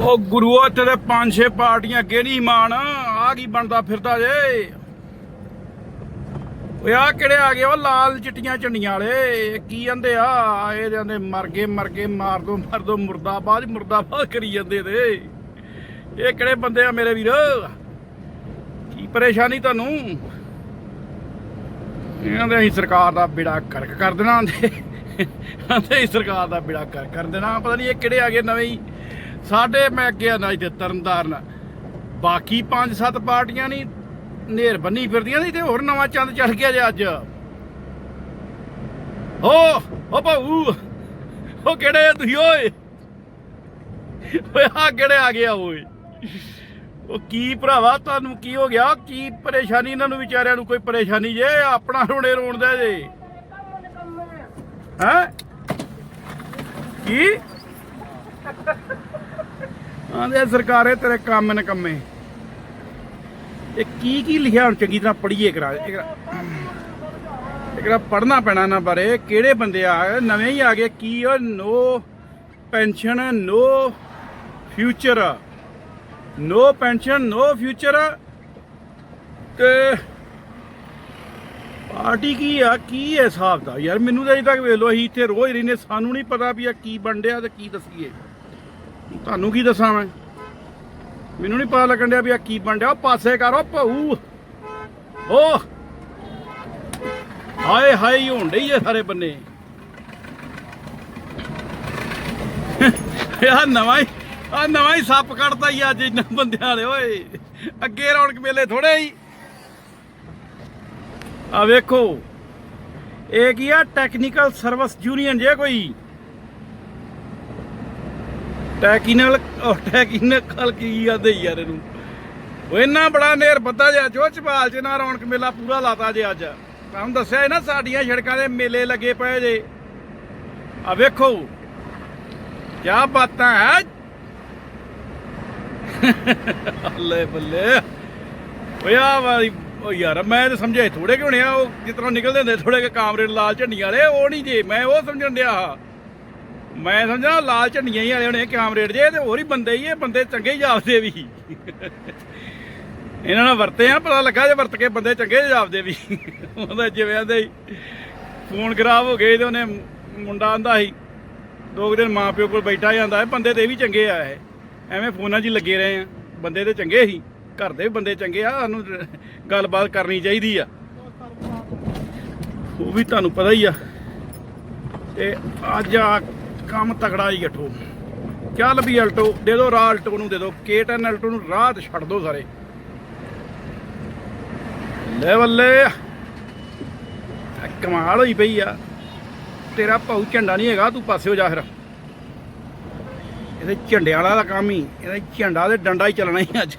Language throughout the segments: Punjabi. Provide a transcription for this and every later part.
ਉਹ ਗੁਰੂਆ ਇੱਥੇ ਤੇ ਪੰਜ ਛੇ ਪਾਰਟੀਆਂ ਅੱਗੇ ਨਹੀਂ ਮਾਨ ਆ ਕੀ ਬਣਦਾ ਫਿਰਦਾ ਜੇ? ਓਏ ਆ ਕਿਹੜੇ ਆ ਗਏ? ਉਹ ਲਾਲ ਚਿੱਟੀਆਂ ਝੰਡੀਆਂ ਵਾਲੇ। ਕੀ ਕਹਿੰਦੇ ਆ? ਇਹ ਜਾਂਦੇ ਮਰ ਗਏ ਮਰ ਗਏ, ਮਾਰ ਦੋ, ਮਰ ਦੋ, ਮੁਰਦਾਬਾਦ ਮੁਰਦਾਬਾਦ ਕਰੀ ਜਾਂਦੇ ਤੇ। ਇਹ ਕਿਹੜੇ ਬੰਦੇ ਆ ਮੇਰੇ ਵੀਰ? ਕੀ ਪਰੇਸ਼ਾਨੀ ਤੁਹਾਨੂੰ? ਇਹਨਾਂ ਦੇ ਅਸੀਂ ਸਰਕਾਰ ਦਾ ਬਿੜਾ ਕਰਕ ਕਰ ਦੇਣਾ। ਆਂਦੇ ਆਂਦੇ, ਅਸੀਂ ਸਰਕਾਰ ਦਾ ਬਿੜਾ ਕਰ ਕਰ ਦੇਣਾ। ਪਤਾ ਨਹੀਂ ਇਹ ਕਿਹੜੇ ਆ ਗਏ ਨਵੇਂ ਹੀ। ਸਾਡੇ ਮੈਂ ਅੱਗੇ ਨਾ ਇੱਥੇ ਤਰਨਤਾਰਨ। ਬਾਕੀ ਪੰਜ ਸੱਤ ਪਾਰਟੀਆਂ ਨਹੀਂ ਨੇਰ ਬੰਨੀ ਫਿਰਦੀਆਂ ਨਹੀਂ ਤੇ ਹੋਰ ਨਵਾਂ ਚੰਦ ਚੜ ਗਿਆ ਜੇ ਅੱਜ। ਓ ਓ ਬਾਊ ਉਹ ਕਿਹੜੇ ਆ ਤੁਸੀਂ ਓਏ? ਓਏ, ਆ ਕਿਹੜੇ ਆ ਗਿਆ ਓਏ? ਉਹ ਕੀ ਭਰਾਵਾ ਤੁਹਾਨੂੰ ਕੀ ਹੋ ਗਿਆ? ਕੀ ਪਰੇਸ਼ਾਨੀ ਇਹਨਾਂ ਨੂੰ ਵਿਚਾਰਿਆਂ ਨੂੰ? ਕੋਈ ਪਰੇਸ਼ਾਨੀ ਜੇ, ਆਪਣਾ ਰੋਣੇ ਰੋਣਦਾ ਜੇ। ਹੈ? ਕੀ? ਆਂਦੇ ਸਰਕਾਰੇ ਤੇਰੇ ਕੰਮ ਨੇ ਕੰਮੇ। ਇਹ ਕੀ ਕੀ ਲਿਖਿਆ ਹੁਣ ਚੰਗੀ ਤਰ੍ਹਾਂ ਪੜ੍ਹੀਏ ਕਰਾ ਇਹਦਾ ਪੜ੍ਹਨਾ ਪੈਣਾ ਨਾ ਬਾਰੇ, ਕਿਹੜੇ ਬੰਦੇ ਆ ਨਵੇਂ ਹੀ ਆ ਗਏ, ਕੀ ਉਹ no pension, no future. No pension, no future. ਤੇ ਪਾਰਟੀ ਕੀ ਆ, ਕੀ ਹੈ ਹਿਸਾਬ ਦਾ? ਯਾਰ ਮੈਨੂੰ ਤਾਂ ਅਜੇ ਤੱਕ ਵੇਖ ਲਓ, ਅਸੀਂ ਇੱਥੇ ਰੋਜ਼ ਰਹਿੰਦੇ, ਸਾਨੂੰ ਨਹੀਂ ਪਤਾ ਵੀ ਆ ਕੀ ਬਣ ਡਿਆ ਤੇ ਕੀ ਦਸੀਏ। ਤੁਹਾਨੂੰ ਕੀ ਦੱਸਾਂ ਮੈਂ? ਮੈਨੂੰ ਨਹੀਂ ਪਤਾ ਲੱਗਣ ਡਿਆ ਵੀ ਆ ਕੀ ਬਣ ਡਿਆ। ਉਹ ਪਾਸੇ ਕਰੋ ਭਾਊ। ਓ! ਹਾਏ ਹਾਏ ਹੋਣ ਡਈ ਹੈ ਸਾਰੇ ਬੰਨੇ। ਯਾ ਨਵਾਂ ਹੀ ਆ ਨਵਾਂ ਹੀ ਸੱਪ ਕੱਢਦਾ ਹੀ ਅੱਜ ਇਹਨਾਂ ਬੰਦਿਆਂ ਵਾਲੇ, ਓਏ। ਅੱਗੇ ਰੌਣਕ ਮੇਲੇ ਥੋੜੇ ਹੀ। ਆ ਵੇਖੋ, ਇਹ ਕੀ ਆ? ਟੈਕਨੀਕਲ ਸਰਵਿਸ ਯੂਨੀਅਨ ਜੇ ਕੋਈ। ਟੈਕੀ ਨਾਲ ਕੀ ਆਦੇ ਯਾਰ ਇਹਨੂੰ। ਉਹ ਇੰਨਾ ਬੜਾ ਨੇਰ ਬੱਦਾ ਜਿਹਾ, ਜੋ ਚਪਾਲ ਚ ਨਾ ਰੌਣਕ ਮੇਲਾ ਪੂਰਾ ਲਾਤਾ ਜੇ ਅੱਜ। ਤੁਹਾਨੂੰ ਦੱਸਿਆ ਇਹ ਨਾ, ਸਾਡੀਆਂ ਸੜਕਾਂ ਦੇ ਮੇਲੇ ਲੱਗੇ ਪਏ ਜੇ। ਆ ਵੇਖੋ ਕੀ ਬਾਤਾਂ ਹੈ ਅੱਲੇ ਬੱਲੇ। ਓਏ ਆ ਵਾਲੀ, ਓ ਯਾਰ, ਮੈਂ ਤਾਂ ਸਮਝਿਆ ਥੋੜੇ ਕਿ ਹੋਣੇ ਆ, ਉਹ ਜਿਸ ਤਰ੍ਹਾਂ ਨਿਕਲਦੇ ਹੁੰਦੇ ਥੋੜੇ ਕਿ ਕਾਮਰੇ ਲਾਲ ਝੰਡੀਆਂ ਵਾਲੇ, ਉਹ ਨਹੀਂ ਜੇ, ਮੈਂ ਉਹ ਸਮਝਣ ਡਿਆ ਮੈਂ ਸਮਝਣਾ ਲਾਲ ਝੰਡੀਆਂ ਹੀ ਵਾਲੇ ਹੋਣੇ ਕਾਮਰੇਡ ਜੇ, ਤੇ ਹੋਰ ਹੀ ਬੰਦੇ ਹੀ ਇਹ ਬੰਦੇ ਚੰਗੇ ਹੀ ਜਾਪਦੇ ਵੀ। ਇਹਨਾਂ ਨਾਲ ਵਰਤੇ ਆ, ਪਤਾ ਲੱਗਾ ਜੇ ਵਰਤ ਕੇ ਬੰਦੇ ਚੰਗੇ ਜਾਪਦੇ ਵੀ। ਉਹਦਾ ਜਿਵੇਂ ਆਂਦੇ ਫੋਨ ਖਰਾਬ ਹੋ ਗਏ ਤੇ ਉਹਨੇ ਮੁੰਡਾ ਆਂਦਾ ਸੀ, ਦੋ ਕੁ ਦਿਨ ਮਾਂ ਪਿਓ ਕੋਲ ਬੈਠਾ ਜਾਂਦਾ ਹੈ, ਬੰਦੇ ਤੇ ਇਹ ਵੀ ਚੰਗੇ ਆ ਇਹ। ਐਵੇਂ ਫੋਨਾਂ 'ਚ ਲੱਗੇ ਰਹੇ ਆ, ਬੰਦੇ ਤੇ ਚੰਗੇ ਸੀ, ਘਰ ਦੇ ਵੀ ਬੰਦੇ ਚੰਗੇ ਆ, ਸਾਨੂੰ ਗੱਲਬਾਤ ਕਰਨੀ ਚਾਹੀਦੀ ਆ। ਉਹ ਵੀ ਤੁਹਾਨੂੰ ਪਤਾ ਹੀ ਆ। ਤੇ ਅੱਜ ਆ ਕੰਮ ਤਗੜਾ ਹੀ ਗੱਠੋ। ਚੱਲ ਵੀ ਅਲਟੋ? ਦੇ ਦਿਓ ਰਾਹ ਅਲਟੋ ਨੂੰ, ਦੇ ਦਿਓ K10 ਅਲਟੋ ਨੂੰ ਰਾਹ ਤੇ ਛੱਡ ਦਿਓ ਸਾਰੇ। ਲੈ ਬੱਲੇ। ਕਮਾਲ ਹੋਈ ਪਈ ਆ। ਤੇਰਾ ਭਾਊ ਝੰਡਾ ਨਹੀਂ ਹੈਗਾ, ਤੂੰ ਪਾਸੇ ਹੋ ਜਾ ਫਿਰ। ਇਹਦੇ ਝੰਡਿਆਂ ਵਾਲਾ ਦਾ ਕੰਮ ਹੀ। ਇਹਦਾ ਝੰਡਾ ਤੇ ਡੰਡਾ ਹੀ ਚੱਲਣਾ ਹੀ ਅੱਜ।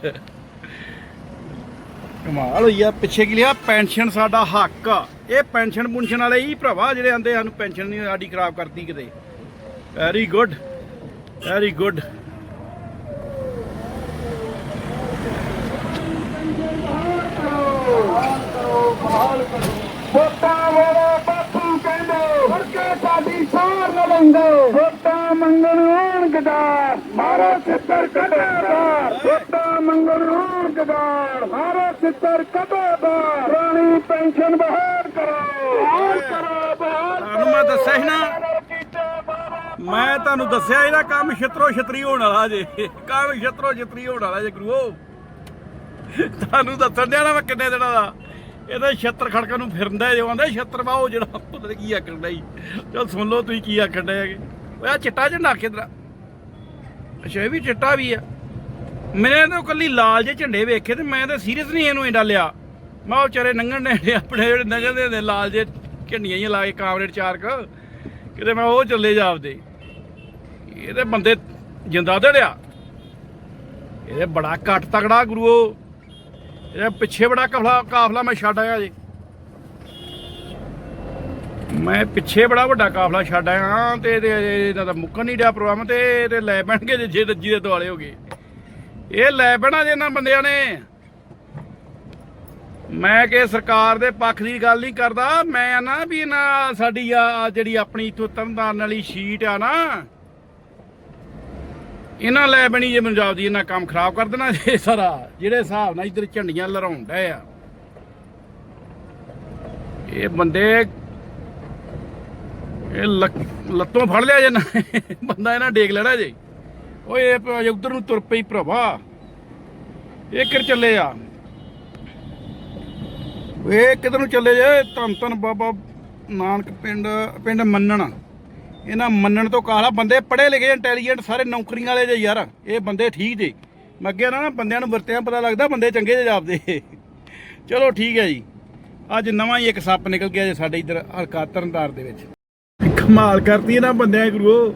ਕਮਾਲ ਹੋਈ ਆ। ਪਿੱਛੇ ਕੀ ਲਿਆ? ਪੈਨਸ਼ਨ ਸਾਡਾ ਹੱਕ ਆ। ਇਹ ਪੈਨਸ਼ਨ ਪੁੰਸ਼ਨ ਵਾਲੇ ਹੀ ਭਰਾਵਾ ਜਿਹੜੇ ਆਂਦੇ ਸਾਨੂੰ, ਪੈਨਸ਼ਨ ਨਹੀਂ ਸਾਡੀ ਖਰਾਬ ਕਰਤੀ ਕਿਤੇ। ਵੈਰੀ ਗੁੱਡ ਵੈਰੀ ਗੁੱਡ ਵੋਟਾਂ ਵੇਲੇ ਬਾਪੂ ਕਹਿੰਦੇ ਮੁੜ ਕੇ ਸਾਡੀ ਸਾਰ ਨਾ ਲੈਂਦੇ ਵੋਟਾਂ ਮੰਗਣ ਆਉਣ ਗਦਾਰ ਮਾਰੋ ਸਿੱਤਰ ਵੋਟਾਂ ਮੰਗਣ ਆਉਣ ਗਦਾਰ ਮਾਰੋ ਸਿੱਤਰ ਰਾਣੀ ਪੈਨਸ਼ਨ ਬਹਾਲ ਕਰੋ ਬਹਾਲ ਕਰੋ। ਬਹਾਲ ਤੁਹਾਨੂੰ ਮੈਂ ਦੱਸਿਆ ਸੀ ਨਾ ਕੀਤੇ ਬਾਬਾ ਮੈਂ ਤੁਹਾਨੂੰ ਦੱਸਿਆ ਇਹਦਾ ਕੰਮ ਛਤਰੋ ਛਤਰੀ ਹੋਣ ਵਾਲਾ ਜੇ। ਕੰਮ ਛਤਰੋ ਛਤਰੀ ਹੋਣ ਵਾਲਾ ਜੇ ਗੁਰੂਓ। ਤੁਹਾਨੂੰ ਦੱਸਣ ਦਿਆ ਨਾ ਮੈਂ ਕਿੰਨੇ ਦਿਨਾਂ ਦਾ। ਇਹਦਾ ਛੱਤਰ ਖੜਕਣ ਨੂੰ ਫਿਰਦਾ ਜੇ ਆਂਦਾ ਛੱਤਰ ਵਾਓ ਜਿਹੜਾ, ਪਤਾ ਕੀ ਆਖਣ ਡਈ। ਚਲ ਸੁਣ ਲਓ ਤੁਸੀਂ ਕੀ ਆਖਣ ਡਏ ਹੈਗੇ। ਓਏ ਆ ਚਿੱਟਾ ਝੰਡਾ ਕਿਧਰ ਅੱਛਾ, ਇਹ ਵੀ ਚਿੱਟਾ ਵੀ ਆ। ਮੈਂ ਤਾਂ ਕੱਲੀ ਲਾਲ ਜੇ ਝੰਡੇ ਵੇਖੇ ਤੇ ਮੈਂ ਤਾਂ ਸੀਰੀਅਸ ਨਹੀਂ ਇਹਨੂੰ ਇੰਡਾ ਲਿਆ। ਮੈਂ ਉਹ ਵਿਚਾਰੇ ਨੰਗਣ ਨੇ, ਆਪਣੇ ਜਿਹੜੇ ਨੰਗਦੇ ਨੇ, ਲਾਲ ਜੇ ਝੰਡੀਆਂ ਹੀ ਲਾ ਕੇ ਕਾਮਰੇਡ ਚਾਰਕ। ਕਿਤੇ ਮੈਂ ਉਹ ਚੱਲੇ ਜਾਪਦੇ। ਇਹਦੇ ਬੰਦੇ ਜਿੰਦਾ ਧੜਿਆ ਇਹਦੇ ਬੜਾ ਘੱਟ ਤਗੜਾ ਗੁਰੂਓ। ਇਹਦੇ ਪਿੱਛੇ ਬੜਾ ਕਾਫਲਾ ਕਾਫਲਾ ਮੈਂ ਛੱਡ ਆਇਆ ਜੀ। ਮੈਂ ਪਿੱਛੇ ਬੜਾ ਵੱਡਾ ਕਾਫਲਾ ਛੱਡ ਆਇਆ ਤੇ ਇਹਦੇ ਇਹਨਾਂ ਮੁੱਕਣ ਨਹੀਂ ਡਿਆ ਪ੍ਰੋਗਰਾਮ ਤੇ ਇਹਦੇ ਲੈ ਪੈਣਗੇ ਜੇ- ਜੇ ਰੱਜੀ ਦੇ ਦੁਆਲੇ ਹੋ ਗਏ। ਇਹ ਲੈ ਪੈਣਾ ਜੇ ਇਹਨਾਂ ਬੰਦਿਆਂ ਨੇ। ਮੈਂ ਕਿ ਸਰਕਾਰ ਦੇ ਪੱਖ ਦੀ ਗੱਲ ਨਹੀਂ ਕਰਦਾ। ਮੈਂ ਨਾ ਵੀ ਨਾ ਸਾਡੀ ਆ, ਜਿਹੜੀ ਆਪਣੀ ਇਥੋਂ ਤਰਨਤਾਰਨ ਵਾਲੀ ਸ਼ੀਟ ਆ ਨਾ ਇਹਨਾਂ ਲੈ ਬਣੀ ਜੇ ਪੰਜਾਬ ਦੀ ਇਹਨਾਂ ਕੰਮ ਖਰਾਬ ਕਰ ਦੇਣਾ ਜੇ ਸਾਰਾ। ਜਿਹੜੇ ਹਿਸਾਬ ਨਾਲ ਇਧਰ ਝੰਡੀਆਂ ਲਹਿਰਾਉਂਦਾ ਆ। ਇਹ ਬੰਦੇ ਇਹ ਲੱਤੋਂ ਫੜ ਲਿਆ ਜੇ ਨਾ। ਬੰਦਾ ਇਹਨਾਂ ਡੇਕ ਲੈਣਾ ਜੇ। ਓਏ, ਇਹ ਉਧਰ ਨੂੰ ਤੁਰ ਪਈ ਭਰਾਵਾ। ਇਹ ਕਿਰ ਚੱਲੇ ਆ? ਇਹ ਕਿਧਰ ਨੂੰ ਚੱਲੇ ਜੇ? ਧੰਨ ਧੰਨ ਬਾਬਾ ਨਾਨਕ ਪਿੰਡ ਪਿੰਡ ਮੰਨਣ। ਇਹਨਾਂ ਮੰਨਣ ਤੋਂ ਕਾਲਾ ਬੰਦੇ ਪੜ੍ਹੇ ਲਿਖੇ ਇੰਟੈਲੀਜੈਂਟ ਸਾਰੇ ਨੌਕਰੀਆਂ ਵਾਲੇ ਜੇ ਯਾਰ। ਇਹ ਬੰਦੇ ਠੀਕ ਜੇ। ਮੈਂ ਅੱਗੇ ਨਾ ਬੰਦਿਆਂ ਨੂੰ ਵਰਤਿਆਂ ਪਤਾ ਲੱਗਦਾ, ਬੰਦੇ ਚੰਗੇ ਜੇ ਜਾਪਦੇ। ਚਲੋ ਠੀਕ ਹੈ ਜੀ। ਅੱਜ ਨਵਾਂ ਹੀ ਇੱਕ ਸੱਪ ਨਿਕਲ ਗਿਆ ਜੇ ਸਾਡੇ ਇਧਰ ਹਲਕਾ ਤਰਨਤਾਰ ਦੇ ਵਿੱਚ। ਕਮਾਲ ਕਰਤੀ ਇਹਨਾਂ ਬੰਦਿਆਂ ਗੁਰੂ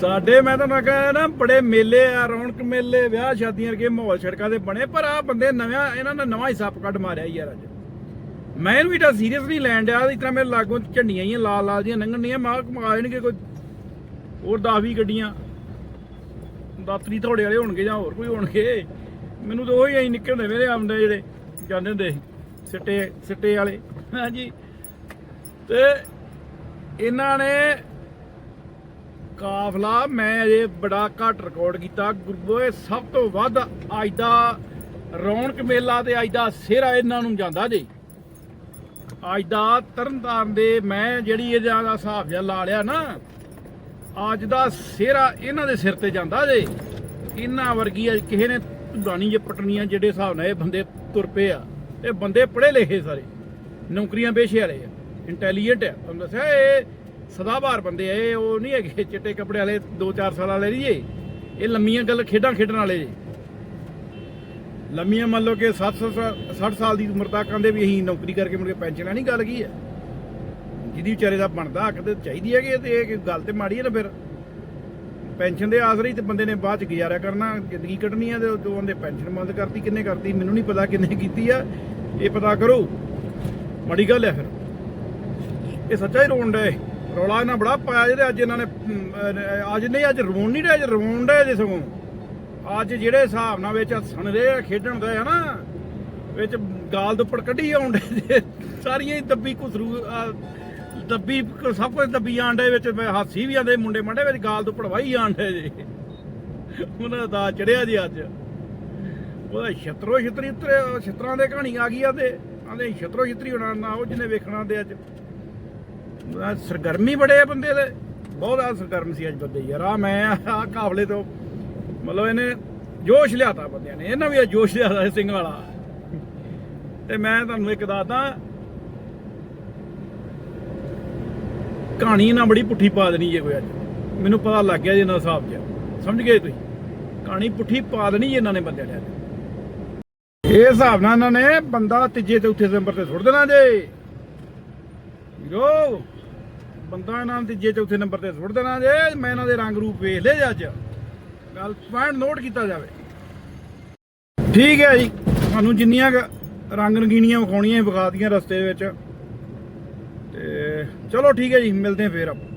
ਸਾਡੇ ਮੈਂ ਤਾਂ ਕਹਾਂ ਨਾ, ਬੜੇ ਮੇਲੇ ਆ, ਰੌਣਕ ਮੇਲੇ, ਵਿਆਹ ਸ਼ਾਦੀਆਂ ਵਰਗੇ ਮਾਹੌਲ ਸੜਕਾਂ ਦੇ ਬਣੇ, ਪਰ ਆ ਬੰਦੇ ਨਵਾਂ, ਇਹਨਾਂ ਨੇ ਨਵਾਂ ਹੀ ਸੱਪ ਕੱਢ ਮਾਰਿਆ ਯਾਰ ਅੱਜ। ਮੈਂ ਇਹਨੂੰ ਇਟਾ ਸੀਰੀਅਸ ਨਹੀਂ ਲੈਣ ਡਿਆ ਇਸ ਤਰ੍ਹਾਂ ਮੇਰੇ ਲਾਗੋਂ ਝੰਡੀਆਂ ਹੀ ਲਾਲ ਲਾਲ ਦੀਆਂ ਲੰਘਣੀਆਂ ਮਾਂ ਕਮਾ ਜਾਣਗੇ ਕੋਈ ਹੋਰ 10 20 ਗੱਡੀਆਂ। ਦਾਤਰੀ ਥੋੜੇ ਵਾਲੇ ਹੋਣਗੇ ਜਾਂ ਹੋਰ ਕੋਈ ਹੋਣਗੇ। ਮੈਨੂੰ ਤਾਂ ਉਹੀ ਐਂ ਨਿੱਕੇ ਹੁੰਦੇ ਮੇਰੇ ਆਉਂਦੇ ਜਿਹੜੇ ਜਾਂਦੇ ਹੁੰਦੇ ਸੀ, ਸਿੱਟੇ ਸਿੱਟੇ ਵਾਲੇ। ਹਾਂਜੀ। ਤੇ ਇਹਨਾਂ ਨੇ ਕਾਫਲਾ ਮੈਂ ਅਜੇ ਬੜਾ ਘੱਟ ਰਿਕਾਰਡ ਕੀਤਾ। ਗੁਰੂਏ ਸਭ ਤੋਂ ਵੱਧ ਅੱਜ ਦਾ ਰੌਣਕ ਮੇਲਾ ਤੇ ਅੱਜ ਦਾ ਸਿਹਰਾ ਇਹਨਾਂ ਨੂੰ ਜਾਂਦਾ ਜੀ। ਅੱਜ ਦਾ ਤਰਨਤਾਰਨ ਦੇ ਮੈਂ ਜਿਹੜੀ ਇਹਦਾ ਦਾ ਹਿਸਾਬ ਜਿਹਾ ਲਾ ਲਿਆ ਨਾ, ਅੱਜ ਦਾ ਸਿਹਰਾ ਇਹਨਾਂ ਦੇ ਸਿਰ ਤੇ ਜਾਂਦਾ ਜੇ। ਇਹਨਾਂ ਵਰਗੀ ਅੱਜ ਕਿਸੇ ਨੇ ਧੁਗਾਣੀ ਜੇ ਪਟਣੀਆਂ ਜਿਹੜੇ ਹਿਸਾਬ ਨਾਲ ਇਹ ਬੰਦੇ ਤੁਰ ਪਏ ਆ। ਇਹ ਬੰਦੇ ਪੜ੍ਹੇ ਲਿਖੇ ਸਾਰੇ, ਨੌਕਰੀਆਂ ਪੇਸ਼ੇ ਵਾਲੇ ਆ। ਇੰਟੈਲੀਜੈਂਟ ਆ। ਤੁਹਾਨੂੰ ਦੱਸਿਆ ਇਹ ਸਦਾਬਹਾਰ ਬੰਦੇ ਆ, ਇਹ ਉਹ ਨਹੀਂ ਹੈਗੇ ਚਿੱਟੇ ਕੱਪੜੇ ਵਾਲੇ 2-4 ਸਾਲ ਵਾਲੇ ਨਹੀਂ ਇਹ। ਇਹ ਲੰਮੀਆਂ ਗੱਲ ਖੇਡਾਂ ਖੇਡਣ ਵਾਲੇ ਜੀ। ਲੰਮੀਆਂ ਮੰਨ ਲਓ ਕਿ 60 60 ਸਾਲ ਦੀ ਉਮਰ ਤੱਕ ਆਂਦੇ ਵੀ ਅਸੀਂ ਨੌਕਰੀ ਕਰਕੇ ਮੁੜ ਕੇ ਪੈਨਸ਼ਨ ਲੈਣੀ ਗੱਲ ਕੀ ਹੈ? ਜਿਹਦੀ ਵਿਚਾਰੇ ਦਾ ਬਣਦਾ ਹੱਕ ਤੇ ਚਾਹੀਦੀ ਹੈ ਕਿ ਤੇ ਇਹ ਗੱਲ ਤੇ ਮਾੜੀ ਹੈ ਨਾ ਫਿਰ। ਪੈਨਸ਼ਨ ਦੇ ਆਸਰੇ ਹੀ ਤੇ ਬੰਦੇ ਨੇ ਬਾਅਦ ਚ ਗੁਜ਼ਾਰਾ ਕਰਨਾ, ਜ਼ਿੰਦਗੀ ਕੱਢਣੀ ਹੈ ਤੇ ਉਹ ਉਹਦੇ ਪੈਨਸ਼ਨ ਬੰਦ ਕਰਤੀ, ਕਿੰਨੇ ਕਰਤੀ, ਮੈਨੂੰ ਨਹੀਂ ਪਤਾ ਕਿੰਨੇ ਕੀਤੀ ਆ, ਇਹ ਪਤਾ ਕਰੋ। ਮਾੜੀ ਗੱਲ ਹੈ ਫਿਰ। ਇਹ ਸੱਚਾ ਹੀ ਰੋਣ ਡਏ ਰੌਲਾ ਇਹਨਾਂ ਬੜਾ ਪਾਇਆ ਜਿਹੜੇ ਅੱਜ ਇਹਨਾਂ ਨੇ ਅੱਜ ਨਹੀਂ, ਅੱਜ ਰੋਣ ਨਹੀਂ ਰਿਹਾ, ਅੱਜ ਰੋਣ ਡਏ ਜੇ ਸਗੋਂ। ਅੱਜ ਜਿਹੜੇ ਹਿਸਾਬ ਨਾਲ ਵਿੱਚ ਹੱਸਣ ਦੇ ਆ, ਖੇਡਣ ਦੇ ਆ ਨਾ ਵਿੱਚ ਗਾਲ ਦੁੱਪੜ ਕੱਢੀ ਆਉਂਦੇ ਸਾਰੀਆਂ ਹੀ ਦੱਬੀ ਕੁਸਰੂ ਦੱਬੀ ਸਭ ਕੁਝ ਦੱਬੀ ਆਂਡੇ ਵਿੱਚ ਹਾਸੀ ਵੀ ਆਂਦੇ ਮੁੰਡੇ ਮੰਡੇ ਵਿੱਚ ਗਾਲ ਦੁੱਪੜ ਵਾਈ ਆਂਡੇ ਜੇ। ਉਹਨਾਂ ਦਾ ਚੜਿਆ ਜੀ ਅੱਜ। ਉਹਦਾ ਛਤਰੋ ਛਤਰੀ ਉਤਰੇ ਛਤਰਾਂ ਦੇ ਕਹਾਣੀ ਆ ਗਈ ਆ ਤੇ ਆਂਦੇ ਛਤਰੋ ਛਤਰੀ ਹੋਣਾ ਨਾ ਉਹ ਜਿਹਨੇ ਵੇਖਣਾ ਦੇ ਅੱਜ। ਸਰਗਰਮੀ ਬੜੇ ਆ ਬੰਦੇ ਦੇ। ਬਹੁਤ ਆ ਸਰਗਰਮ ਸੀ ਅੱਜ ਬੰਦੇ ਯਾਰ ਆ ਮੈਂ ਆ ਕਾਫਲੇ ਤੋਂ ਮਤਲਬ ਇਹਨੇ ਜੋਸ਼ ਲਿਆਤਾ ਬੰਦਿਆਂ ਨੇ, ਇਹਨਾਂ ਵੀ ਇਹ ਜੋਸ਼ ਲਿਆਤਾ ਸਿੰਘ ਵਾਲਾ। ਤੇ ਮੈਂ ਤੁਹਾਨੂੰ ਇੱਕ ਦੱਸਦਾ, ਕਹਾਣੀ ਨਾ ਬੜੀ ਪੁੱਠੀ ਪਾ ਦੇਣੀ ਜੇ ਕੋਈ ਅੱਜ। ਮੈਨੂੰ ਪਤਾ ਲੱਗ ਗਿਆ ਜੀ ਇਹਨਾਂ ਦਾ ਹਿਸਾਬ ਜਿਹਾ। ਸਮਝ ਗਏ ਤੁਸੀਂ? ਕਹਾਣੀ ਪੁੱਠੀ ਪਾ ਦੇਣੀ ਜੇ ਇਹਨਾਂ ਨੇ ਬੰਦਿਆਂ ਨੇ ਇਹ ਹਿਸਾਬ ਨਾਲ ਇਹਨਾਂ ਨੇ ਬੰਦਾ ਤੀਜੇ ਚੌਥੇ ਨੰਬਰ ਤੇ ਸੁੱਟ ਦੇਣਾ ਜੇ। ਵੀਰੋ, ਬੰਦਾ ਇਹਨਾਂ ਨੇ ਤੀਜੇ ਚੌਥੇ ਨੰਬਰ ਤੇ ਸੁੱਟ ਦੇਣਾ ਜੇ। ਮੈਂ ਇਹਨਾਂ ਦੇ ਰੰਗ ਰੂਪ ਵੇਖ ਲਏ ਜੇ ਅੱਜ। ਗੱਲ ਪੁਆਇੰਟ ਨੋਟ ਕੀਤਾ ਜਾਵੇ। ਠੀਕ ਹੈ ਜੀ। ਤੁਹਾਨੂੰ ਜਿੰਨੀਆਂ ਰੰਗ ਰੰਗੀਨੀਆਂ ਵਿਖਾਉਣੀਆਂ ਵਿਖਾਤੀਆਂ ਰਸਤੇ ਦੇ ਵਿੱਚ। ਤੇ ਚਲੋ ਠੀਕ ਹੈ ਜੀ, ਮਿਲਦੇ ਹਾਂ ਫੇਰ ਆਪਾਂ।